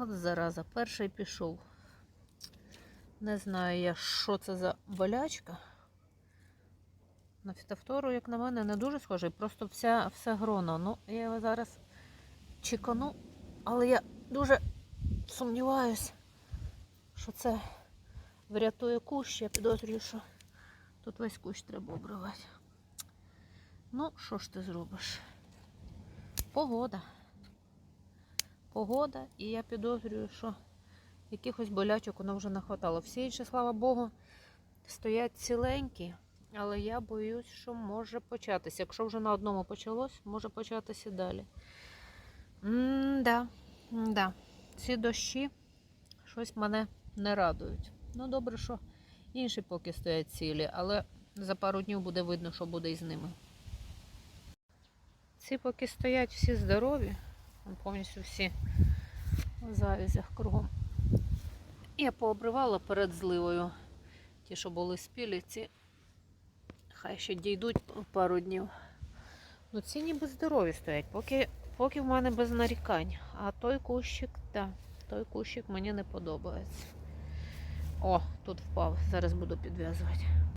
От зараза, перший пішов. Не знаю я, що це за болячка. На фітофтору, як на мене, не дуже схожий, просто вся, все грона. Ну, я його зараз чекану, але я дуже сумніваюсь, що це врятує кущ. Я підозрюю, що тут весь кущ треба обривати. Ну, що ж ти зробиш? Погода. Погода, і я підозрюю, що якихось болячок воно вже не хватало. Всі інші, слава Богу, стоять ціленькі, але я боюсь, що може початися. Якщо вже на одному почалось, може початися далі. М-да, да. Ці дощі щось мене не радують. Ну, добре, що інші поки стоять цілі, але за пару днів буде видно, що буде із ними. Ці поки стоять всі здорові, повністю всі в завязях кругом. Я пообривала перед зливою. Ті, що були спілі, ці хай ще дійдуть пару днів. Ну, ці ніби здорові стоять, поки, поки в мене без нарікань. А той кущик, так, той кущик мені не подобається. О, тут впав. Зараз буду підв'язувати.